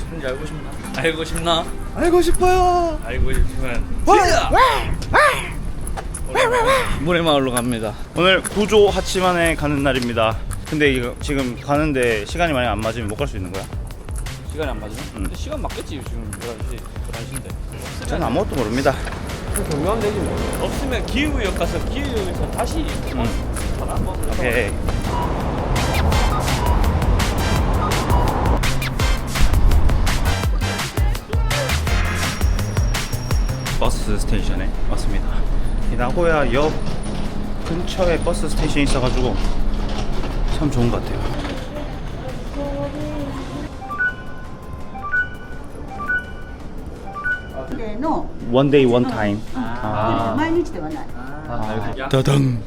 싶은지 알고 싶나? 알고 싶나? 알고 싶어요. 알고 싶으면 모래마을로 갑니다. 오늘 구조 하치만에 가는 날입니다. 근데 이거 지금 가는데 시간이 많이 안 맞으면 못 갈 수 있는 거야? 시간이 안 맞으면? 응. 근데 시간 맞겠지 지금 11시 11시인데 저는 아무것도 모릅니다. 경유하면 되지 뭐 없으면 기흥역 가서 기흥역에서 다시 응. 전화 한번 오케이. 버스 스테이션에 왔습니다. 이 나고야 역 근처에 버스 스테이션이 있어가지고 참 좋은 것 같아요. での One day, one time. あ毎日ではない 아, 야. 더덩.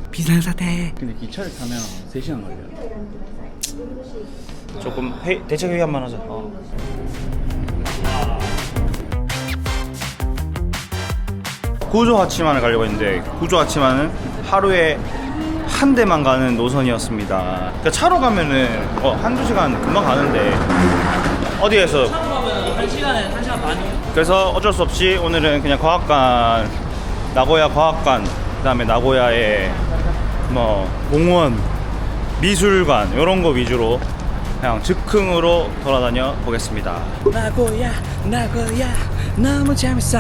근데 기차를 타면 3시간 걸려요. 조금 회, 대책 회의 한번 하자. 구조 하치만을 가려고 했는데 구조 하치만은 하루에 한 대만 가는 노선이었습니다. 그러니까 차로 가면은 어, 한두 시간 금방 가는데 어디에서 가면 1시간에 1시간 반이요. 그래서 어쩔 수 없이 오늘은 그냥 과학관 나고야 과학관 그다음에 나고야의 뭐 공원 미술관 이런 거 위주로 그냥 즉흥으로 돌아다녀 보겠습니다. 나고야 나고야 너무 재밌어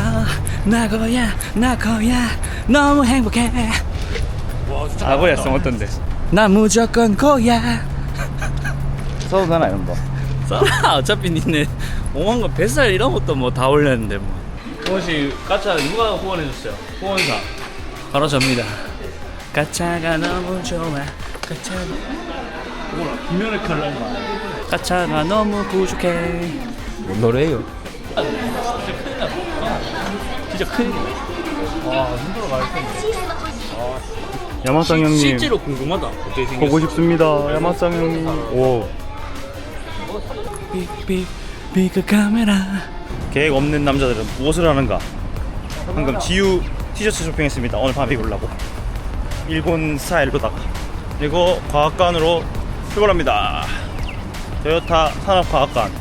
나고야 나고야 너무 행복해 나고야 송 어떤데? 나 무조건 고야 써도 되나 이런 거? 써라 어차피 니네 5만 거 뱃살 이런 것도 뭐 다 올렸는데 뭐 혹시 가짜 누가 후원해줬어요? 후원사 바로 접니다 가차가 너무 좋아 가차가 뭐라 김연의 칼날 가차가 너무 부족해 뭔 노래예요? 진짜 큰일 와 힘들어 갈 텐데 야마상 형님 실제로 궁금하다 어떻게 생겼어 보고 싶습니다. 야마상 형님. 오 빅빅 빅 카메라 계획 없는 남자들은 무엇을 하는가? 방금 지우 티셔츠 쇼핑했습니다. 오늘 밤 입으려고. 일본 스타일로다가. 그리고 과학관으로 출발합니다. 토요타 산업과학관.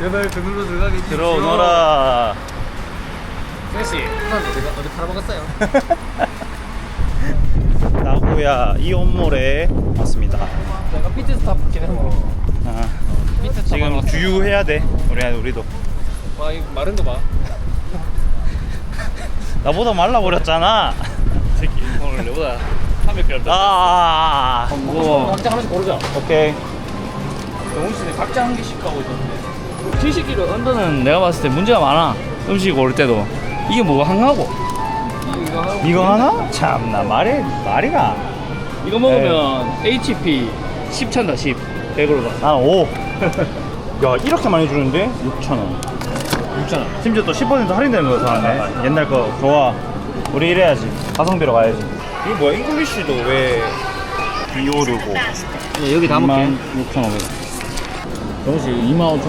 제발 그늘로 들어가게 해주십시오. 들어오너라. 셋이 어디, 어디 팔아먹었어요? 나고야 이온몰에 왔습니다. 내가 피트 스탑 기는 거. 아, 피트 스탑 지금 주유해야 돼. 우리 우리도. 와 이거 마른 거 봐. 나보다 말라버렸잖아. 새끼 오늘 내보다 300g 아, 아, 아. 무거워 각자 하나씩 고르자. 오케이. 영훈 씨는 각자 한 개씩 하고 있던데 70kg 언더는 내가 봤을 때 문제가 많아 음식 고를 때도 이게 뭐가 한가고 이거. 이거 하나? 참나 말이 말이나. 이거 먹으면 HP 10 찬다 10 100으로다 난 5. 야 이렇게 많이 주는데 6천 원. 6천 원 심지어 또 10% 할인되는 거 사네. 옛날 거 좋아. 우리 이래야지. 가성비로 가야지. 이거 뭐야? 잉글리쉬도 왜 비오르고? 여기 다 먹게 6,500원. 영훈 씨 2만 5천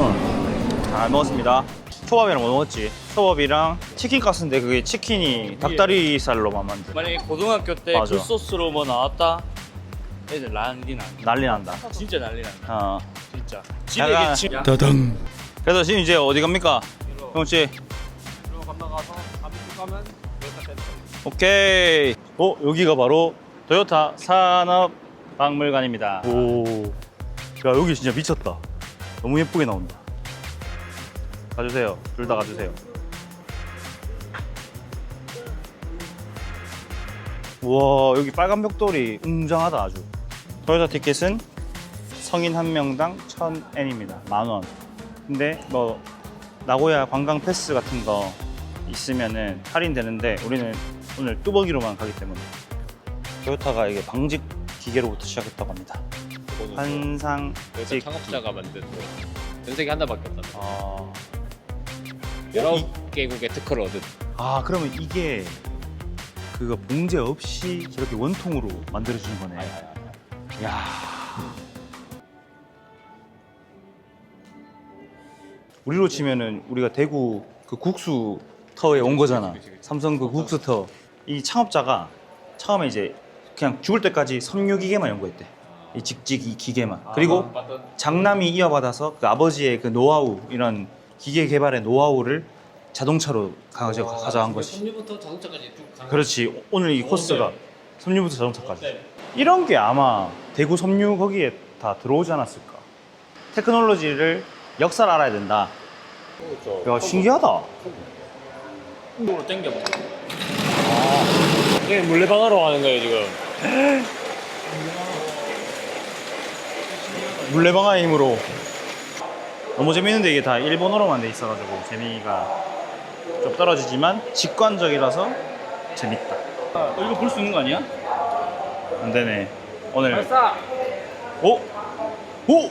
원아 먹었습니다. 초밥이랑 뭐 먹었지? 초밥이랑 치킨 가스인데 그게 치킨이 닭다리살로만 만든. 만약에 고등학교 때 맞아. 그 소스로 뭐 나왔다 애들 난리 난다 난리 난다. 진짜 난리 난다 어. 진짜 약간- 집에 집 더덩. 그래서 지금 이제 어디 갑니까? 형씨 이리로 건너가서 가면 가면 여기다 떼는 오케이. 어 여기가 바로 토요타 산업박물관입니다. 오. 야 여기 진짜 미쳤다. 너무 예쁘게 나온다. 가주세요. 둘 다 가주세요. 우와 여기 빨간 벽돌이 웅장하다 아주. 토요타 티켓은 성인 한 명당 1000엔입니다. 만 원. 근데 뭐 나고야 관광 패스 같은 거 있으면은 할인되는데 우리는 오늘 뚜벅이로만 가기 때문에 토요타가 이게 방직 기계로부터 시작했다고 합니다. 거. 환상 여기서 찍기. 창업자가 만든 거. 전 세계 하나밖에 없다. 아, 여러 개국의 특허를 얻은. 아 그러면 이게 그거 봉제 없이 저렇게 원통으로 만들어주는 거네. 야. 우리로 치면은 우리가 대구 그 국수 터에 온 거잖아. 삼성 그 국수 터. 이 창업자가 처음에 이제 그냥 죽을 때까지 섬유 기계만 연구했대. 이 직직 이 기계만. 그리고 장남이 이어받아서 그 아버지의 그 노하우 이런 기계 개발의 노하우를 자동차로 가져 가져간 것이. 섬유부터 자동차까지 쭉 가는 그렇지. 오늘 이 코스가 네. 섬유부터 자동차까지. 네. 이런 게 아마 대구 섬유 거기에 다 들어오지 않았을까. 테크놀로지를 역사를 알아야 된다. 야 신기하다. 이쪽으로 당겨봐. 이게 물레방아로 하는 거예요 지금 물레방아의 힘으로 너무 재밌는데 이게 다 일본어로만 돼 있어가지고 재미가 좀 떨어지지만 직관적이라서 재밌다. 어, 이거 볼 수 있는 거 아니야? 안 되네. 오늘 발사 오 오.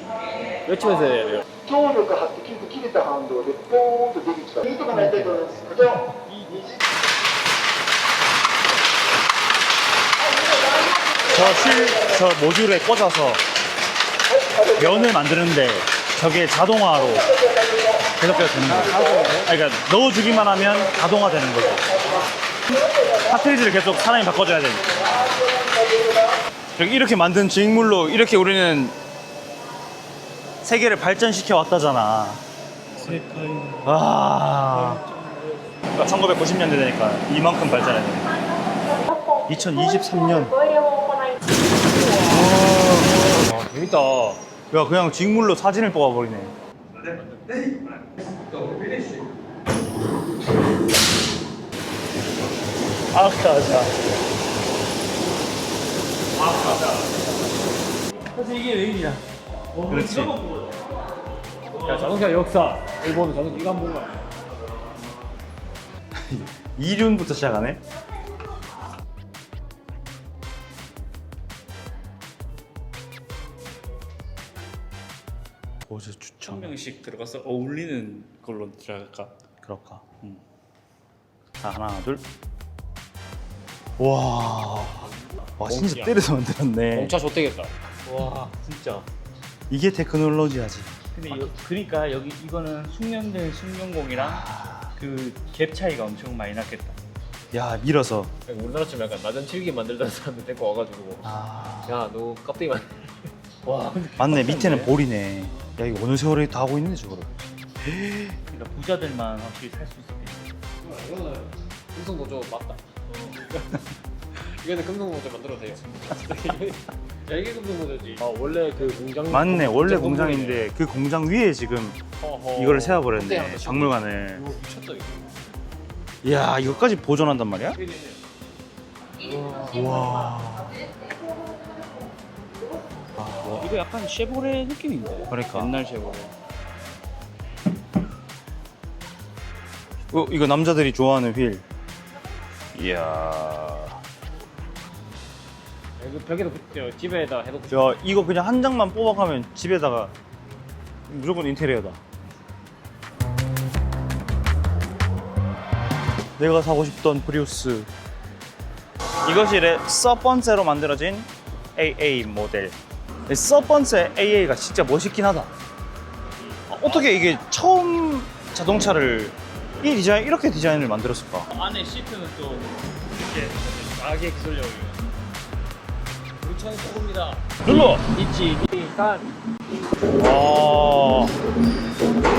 외치면서 해야 돼요 強力発揮で切れた反動でポーンと出てきた。いいところに出てくるんです。こちら。 저 실, 저 모듈에 꽂아서 면을 만드는데 저게 자동화로 계속해서 되는 거죠. 아니, 그러니까 넣어주기만 하면 자동화 되는 거죠. 카트리지를 계속 사람이 바꿔줘야 되니까. 여기 이렇게 만든 직물로 이렇게 우리는 세계를 발전시켜 왔다잖아. 와. 1990년대 되니까 이만큼 발전해야 되니까. 2023년. 아 재밌다 야 그냥 직물로 사진을 뽑아버리네 아까 자 사실 이게 왜 이리야? 그렇지. 야 자동차 역사. 일본은 자동차 이거 한번 봐. 이륜부터 시작하네? 천 추천. 명씩 들어가서 어울리는 걸로 들어갈까? 그럴까? 음. 자 하나 둘 와. 와 진짜 야. 때려서 만들었네. 공차 좋대겠다. 와 진짜. 이게 테크놀로지야지. 근데 여, 그러니까 여기 이거는 숙련된 숙련공이랑 그 갭 차이가 엄청 많이 났겠다. 야 밀어서. 우리나라처럼 약간 낮은 칠기 만들던 사람들 데리고 와가지고. 아. 야너 껍데기 만 와 근데 맞네 밑에는 볼이네. 야 이거 어느 세월에 다 하고 있는데 저거를. 그러니까 부자들만 확실히 살 수 있었겠지. 이거는 금속노조 맞다. 이거는 금속노조 만들어도 돼요 야 이게 금속노조지. 아 원래 그 공장 맞네. 원래 공장 공장인데 그 공장 위에 지금 허허. 이거를 세워버렸네. 더 박물관을. 이거 미쳤다 이거. 이야 이거까지 보존한단 말이야? 우와. 와, 이거 약간 쉐보레 느낌인데. 그러니까. 옛날 쉐보레. 어, 이거 남자들이 좋아하는 휠. 이야 이거 벽에도 붙여 집에다 해놓고 야 이거 그냥 한 장만 뽑아가면 집에다가 무조건 인테리어다. 내가 사고 싶던 프리우스. 이것이 첫 번째로 만들어진 AA 모델. 첫 번째 AA가 진짜 멋있긴 하다. 어떻게 이게 처음 자동차를 이 디자인 이렇게 디자인을 만들었을까? 안에 시트는 또 이렇게 악의 기술력이. 차는 조금이다 눌러 있지 니깐 와.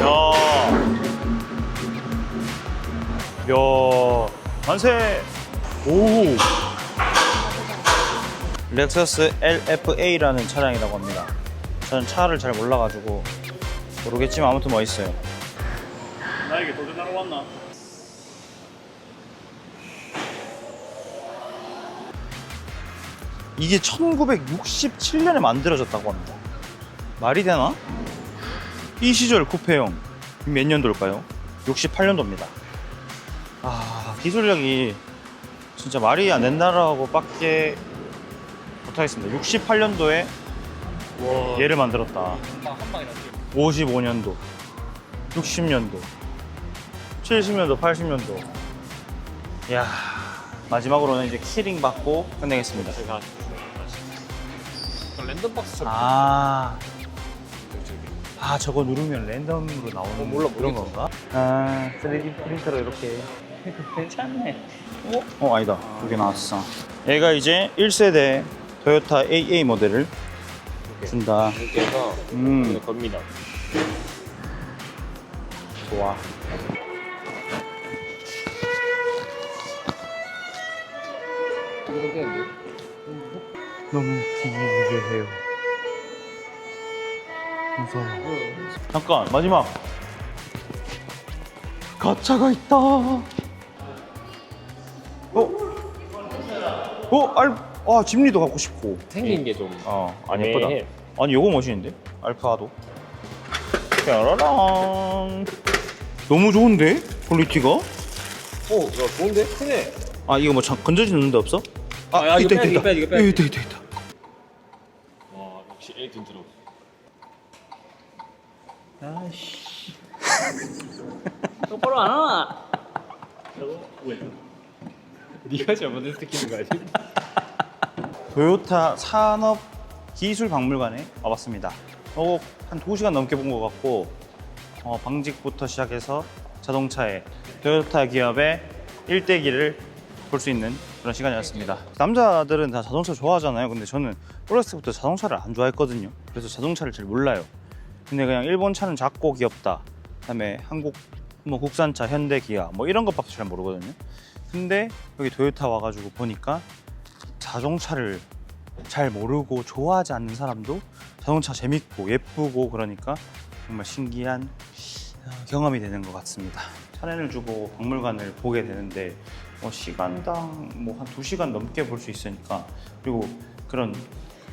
야. 야. 만세. 오. 렉서스 LFA라는 차량이라고 합니다. 저는 차를 잘 몰라가지고 모르겠지만 아무튼 멋있어요. 나에게 도전하러 왔나? 이게 1967년에 만들어졌다고 합니다. 말이 되나? 이 시절 쿠페용 몇 년도일까요? 68년도입니다. 아 기술력이 진짜 말이 안 된다라고 밖에 못하겠습니다. 68년도에 와. 얘를 만들었다. 한 방이나 55년도, 60년도, 70년도, 80년도. 이야 마지막으로는 이제 키링 받고 끝내겠습니다. 제가 랜덤박스처럼 아, 아 저거 누르면 랜덤으로 나오는 어, 몰라, 그런 모르겠어. 건가? 아 3D 프린터로 이렇게 괜찮네. 어 아니다 여기 나왔어 얘가 이제 1세대 토요타 AA 모델을 준다 이렇게 해서 음 겁니다. 좋아 이거 되는데. 너무 기괴해요 무서워 잠깐 마지막 가차가 있다 어? 어? 알... 아 집리도 갖고 싶고 생긴 게 좀. 어안 예쁘다 애매해. 아니 요거 멋있는데? 알파도 짜라란 너무 좋은데? 퀄리티가? 오, 야 좋은데? 크네. 아 이거 뭐 장, 건져지는 데 없어? 아, 야, 이거 있다 빼야지, 있다 이거 빼야지, 이거. 있다 있다 있다 와 역시 에이든 들어. 아씨. 똑바로 안 하나? 네가 잘못해서 느끼는 거 아니야? 도요타 산업 기술 박물관에 와봤습니다. 어, 한 2시간 넘게 본 것 같고 어, 방직부터 시작해서 자동차의 도요타 기업의 일대기를 볼 수 있는 그런 시간이었습니다. 남자들은 다 자동차 좋아하잖아요. 근데 저는 어렸을 때부터 자동차를 안 좋아했거든요. 그래서 자동차를 잘 몰라요. 근데 그냥 일본 차는 작고 귀엽다. 그다음에 한국 뭐 국산차 현대 기아 뭐 이런 것밖에 잘 모르거든요. 근데 여기 도요타 와가지고 보니까 자동차를 잘 모르고 좋아하지 않는 사람도 자동차 재밌고 예쁘고 그러니까 정말 신기한 어, 경험이 되는 것 같습니다. 차례를 주고 박물관을 보게 되는데 뭐 시간당 뭐 한 두 시간 넘게 볼 수 있으니까 그리고 그런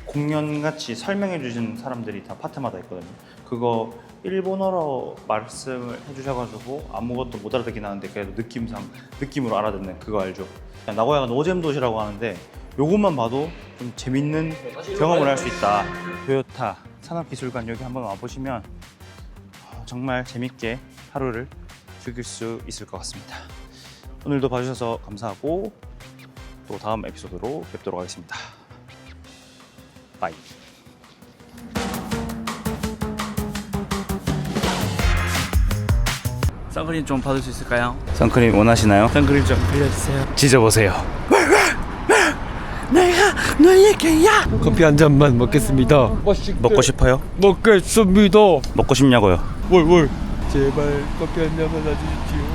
공연 같이 설명해 주신 사람들이 다 파트마다 있거든요. 그거 일본어로 말씀을 해주셔가지고 아무것도 못 알아듣긴 하는데 그래도 느낌상 느낌으로 알아듣는 그거 알죠? 나고야가 노잼 도시라고 하는데 요것만 봐도 좀 재밌는 경험을 할 수 있다. 토요타 산업기술관 여기 한번 와보시면 어, 정말 재밌게 하루를 즐길 수 있을 것 같습니다. 오늘도 봐주셔서 감사하고 또 다음 에피소드로 뵙도록 하겠습니다. 바이. 선크림 좀 받을 수 있을까요? 선크림 원하시나요? 선크림 좀 빌려주세요. 지져보세요. 커피 한 잔만 먹겠습니다. 먹고 싶어요? 먹겠습니다. 먹고 싶냐고요? 뭘 뭘? 제발 커피 한 잔만 놔주십시오.